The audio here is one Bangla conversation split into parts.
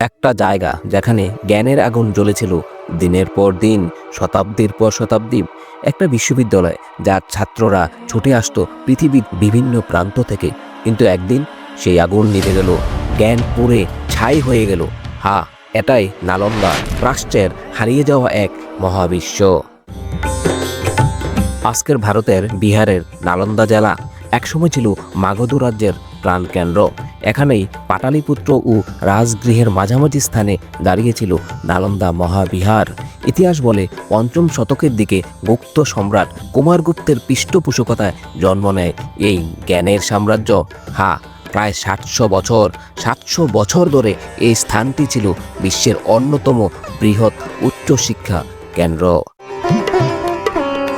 একটা জায়গা যেখানে জ্ঞানের আগুন জ্বলেছিল। দিনের পর দিন, শতাব্দীর পর শতাব্দী, একটা বিশ্ববিদ্যালয় যার ছাত্ররা ছুটে আসতো পৃথিবীর বিভিন্ন প্রান্ত থেকে। কিন্তু একদিন সেই আগুন নিভে গেল, জ্ঞান পুড়ে ছাই হয়ে গেল। হা, এটাই নালন্দা, রাষ্ট্রের হারিয়ে যাওয়া এক মহাবিশ্ব। আজকের ভারতের বিহারের নালন্দা জেলা একসময় ছিল মাগধ রাজ্যের প্রাণকেন্দ্র। এখানেই পাটালিপুত্র ও রাজগৃহের মাঝামাঝি স্থানে দাঁড়িয়েছিল নালন্দা মহাবিহার। ইতিহাস বলে পঞ্চম শতকের দিকে গুপ্ত সম্রাট কুমারগুপ্তের পৃষ্ঠপোষকতায় জন্ম নেয়। এই জ্ঞানের সাম্রাজ্য, হা, প্রায় সাতশো বছর। সাতশো বছর ধরে এই স্থানটি ছিল বিশ্বের অন্যতম বৃহৎ উচ্চশিক্ষা কেন্দ্র।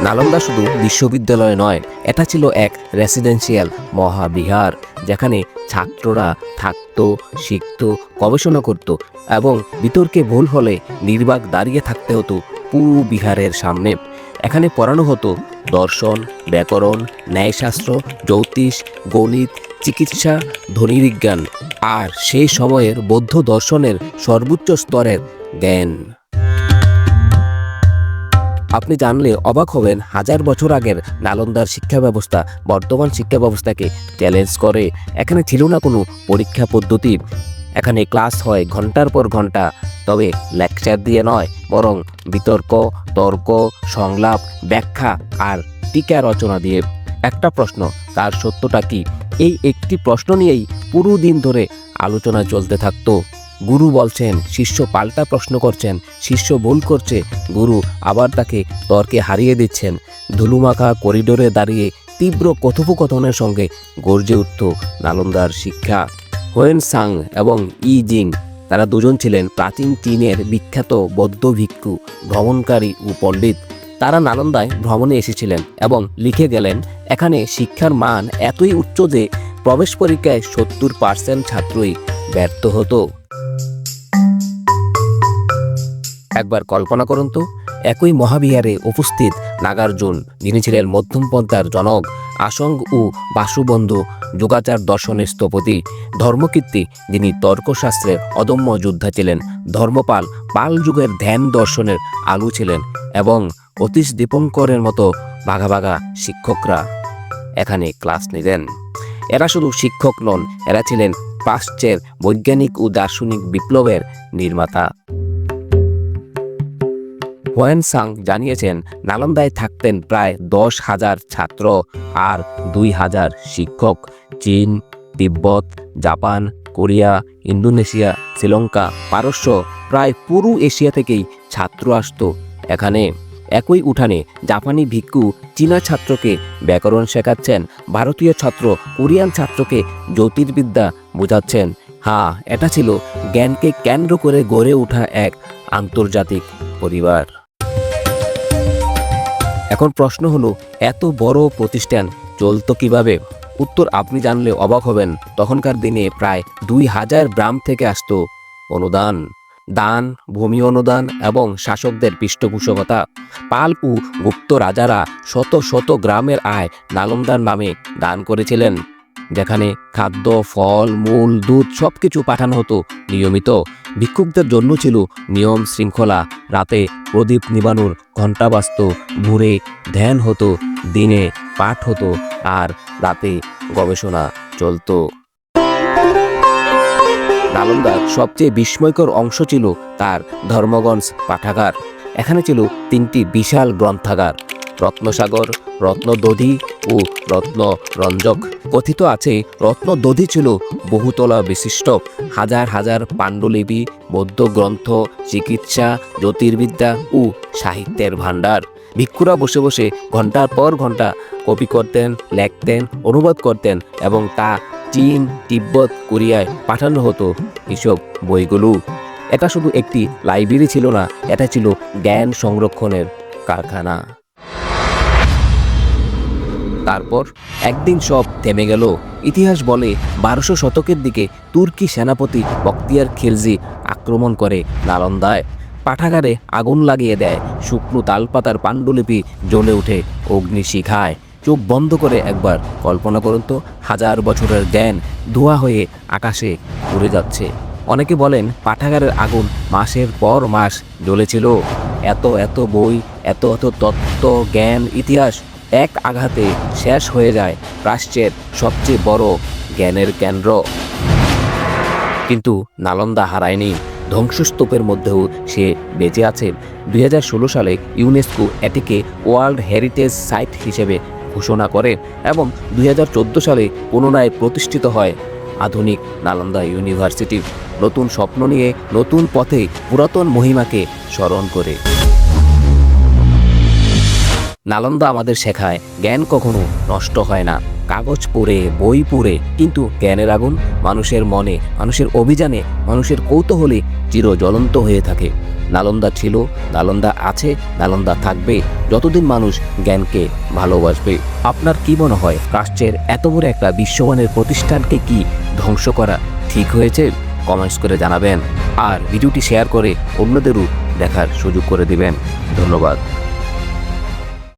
নালন্দা শুধু বিশ্ববিদ্যালয় নয়, এটা ছিল এক রেসিডেন্সিয়াল মহাবিহার, যেখানে ছাত্ররা থাকতো, শিখত, গবেষণা করত এবং বিতর্কে ভুল হলে নির্বাক দাঁড়িয়ে থাকতে হতো পুরো বিহারের সামনে। এখানে পড়ানো হতো দর্শন, ব্যাকরণ, ন্যায়শাস্ত্র, জ্যোতিষ, গণিত, চিকিৎসা, ধ্বনিবিজ্ঞান আর সেই সময়ের বৌদ্ধ দর্শনের সর্বোচ্চ স্তরের জ্ঞান। আপনি জানলে অবাক হবেন, হাজার বছর আগের নালন্দার শিক্ষা ব্যবস্থা বর্তমান শিক্ষা ব্যবস্থাকে চ্যালেঞ্জ করে। এখানে ছিল না কোনো পরীক্ষা পদ্ধতি। এখানে ক্লাস হয় ঘণ্টার পর ঘণ্টা, তবে লেকচার দিয়ে নয়, বরং বিতর্ক, তর্ক, সংলাপ, ব্যাখ্যা আর টিকা রচনা দিয়ে। একটা প্রশ্ন, তার সত্যটা কি? এই একটি প্রশ্ন নিয়েই পুরো দিন ধরে আলোচনা চলতে থাকতো। গুরু বলছেন, শিষ্য পাল্টা প্রশ্ন করছেন, শিষ্য ভুল করছে, গুরু আবার তাকে তর্কে হারিয়ে দিচ্ছেন। ধুলুমাখা করিডোরে দাঁড়িয়ে তীব্র কথোপকথনের সঙ্গে গর্জে উঠত নালন্দার শিক্ষা। হোয়েন সাং এবং ই জিং, তারা দুজন ছিলেন প্রাচীন চীনের বিখ্যাত বৌদ্ধ ভিক্ষু, ভ্রমণকারী ও পণ্ডিত। তারা নালন্দায় ভ্রমণে এসেছিলেন এবং লিখে গেলেন, এখানে শিক্ষার মান এতই উচ্চ যে প্রবেশ পরীক্ষায় সত্তর পার্সেন্ট ছাত্রই ব্যর্থ হতো। একবার কল্পনা করুন তো, একই মহাবিহারে উপস্থিত নাগার্জুন যিনি ছিলেন মধ্যম পন্থার জনক আসং ও বাসুবন্ধু যোগাচার দর্শনের স্থপতি, ধর্মকীর্তি যিনি তর্কশাস্ত্রের অদম্য যোদ্ধা ছিলেন, ধর্মপাল পাল যুগের ধ্যান দর্শনের আলু ছিলেন এবং অতীশ দীপঙ্করের মতো বাঘা বাঘা শিক্ষকরা এখানে ক্লাস নিলেন। এরা শুধু শিক্ষক নন, এরা ছিলেন প্রাচ্যের বৈজ্ঞানিক ও দার্শনিক বিপ্লবের নির্মাতা। হোয়েন সাং জানিয়েছেন, নালন্দায় থাকতেন প্রায় দশ হাজার ছাত্র আর দুই হাজার শিক্ষক। চীন, তিব্বত, জাপান, কোরিয়া, ইন্দোনেশিয়া, শ্রীলঙ্কা, পারস্য, প্রায় পুরো এশিয়া থেকেই ছাত্র আসতো। এখানে একই উঠানে জাপানি ভিক্ষু চীনা ছাত্রকে ব্যাকরণ শেখাচ্ছেন, ভারতীয় ছাত্র কোরিয়ান ছাত্রকে জ্যোতির্বিদ্যা বোঝাচ্ছেন। হ্যাঁ এটা ছিল জ্ঞানকে কেন্দ্র করে গড়ে ওঠা এক আন্তর্জাতিক পরিবার। এখন প্রশ্ন হলো, এত বড় প্রতিষ্ঠান চলতো কীভাবে? উত্তর আপনি জানলে অবাক হবেন। তখনকার দিনে প্রায় দুই হাজার গ্রাম থেকে আসতো অনুদান। দান, ভূমি অনুদান এবং শাসকদের পৃষ্ঠপোষকতা। পাল ও গুপ্ত রাজারা শত শত গ্রামের আয় নালন্দার নামে দান করেছিলেন। যেখানে খাদ্য, ফল, মূল, দুধ সব কিছু পাঠানো হতো নিয়মিত। ভিক্ষুকদের জন্য ছিল নিয়ম শৃঙ্খলা। রাতে প্রদীপ নিবানোর ঘণ্টা বাজত, ভোরে ধ্যান হতো, দিনে পাঠ হতো, আর রাতে গবেষণা চলতো। নালন্দার সবচেয়ে বিস্ময়কর অংশ ছিল তার ধর্মগঞ্জ পাঠাগার। এখানে ছিল তিনটি বিশাল গ্রন্থাগার। রত্নসাগর, রত্নদধি ও রত্ন রঞ্জক কথিত আছে, রত্নদধি ছিল বহুতলা বিশিষ্ট। হাজার হাজার পাণ্ডুলিপি বৌদ্ধ গ্রন্থ চিকিৎসা, জ্যোতির্বিদ্যা ও সাহিত্যের ভাণ্ডার। ভিক্ষুরা বসে বসে ঘণ্টার পর ঘণ্টা কপি করতেন, লেখতেন, অনুবাদ করতেন এবং তা চীন, তিব্বত, কোরিয়ায় পাঠানো হতো এসব বইগুলো। এটা শুধু একটি লাইব্রেরি ছিল না, এটা ছিল জ্ঞান সংরক্ষণের কারখানা। তারপর একদিন সব থেমে গেল। ইতিহাস বলে বারোশো শতকের দিকে তুর্কি সেনাপতি বক্তিয়ার খিলজি আক্রমণ করে নালন্দায়। পাঠাগারে আগুন লাগিয়ে দেয়। শুকনো তালপাতার পাণ্ডুলিপি জ্বলে ওঠে অগ্নিশিখায়। চোখ বন্ধ করে একবার কল্পনা করুন তো, হাজার বছরের জ্ঞান ধোয়া হয়ে আকাশে উড়ে যাচ্ছে। অনেকে বলেন পাঠাগারের আগুন মাসের পর মাস জ্বলেছিল। এত এত বই, এত এত তত্ত্ব, জ্ঞান, ইতিহাস এক আঘাতে শেষ হয়ে যায় প্রাচ্যের সবচেয়ে বড় জ্ঞানের কেন্দ্র। কিন্তু নালন্দা হারায়নি। ধ্বংসস্তূপের মধ্যেও সে বেঁচে আছে। দু হাজার ষোলো সালে ইউনেস্কো এটিকে ওয়ার্ল্ড হেরিটেজ সাইট হিসেবে ঘোষণা করে এবং দুই হাজার চোদ্দ সালে পুনরায় প্রতিষ্ঠিত হয় আধুনিক নালন্দা ইউনিভার্সিটি। নতুন স্বপ্ন নিয়ে নতুন পথে পুরাতন মহিমাকে স্মরণ করে। নালন্দা আমাদের শেখায়, জ্ঞান কখনো নষ্ট হয় না। কাগজ পড়ে, বই পড়ে, কিন্তু জ্ঞানের আগুন মানুষের মনে, মানুষের অভিযানে, মানুষের কৌতূহলে চির জ্বলন্ত হয়ে থাকে। নালন্দা ছিল, নালন্দা আছে, নালন্দা থাকবে, যতদিন মানুষ জ্ঞানকে ভালোবাসবে। আপনার কি মনে হয় প্রাচ্যের এত বড় একটা বিশ্বমানের প্রতিষ্ঠানকে কি ধ্বংস করা ঠিক হয়েছে? কমেন্টস করে জানাবেন। আর ভিডিওটি শেয়ার করে অন্যদেরও দেখার সুযোগ করে দিবেন। ধন্যবাদ।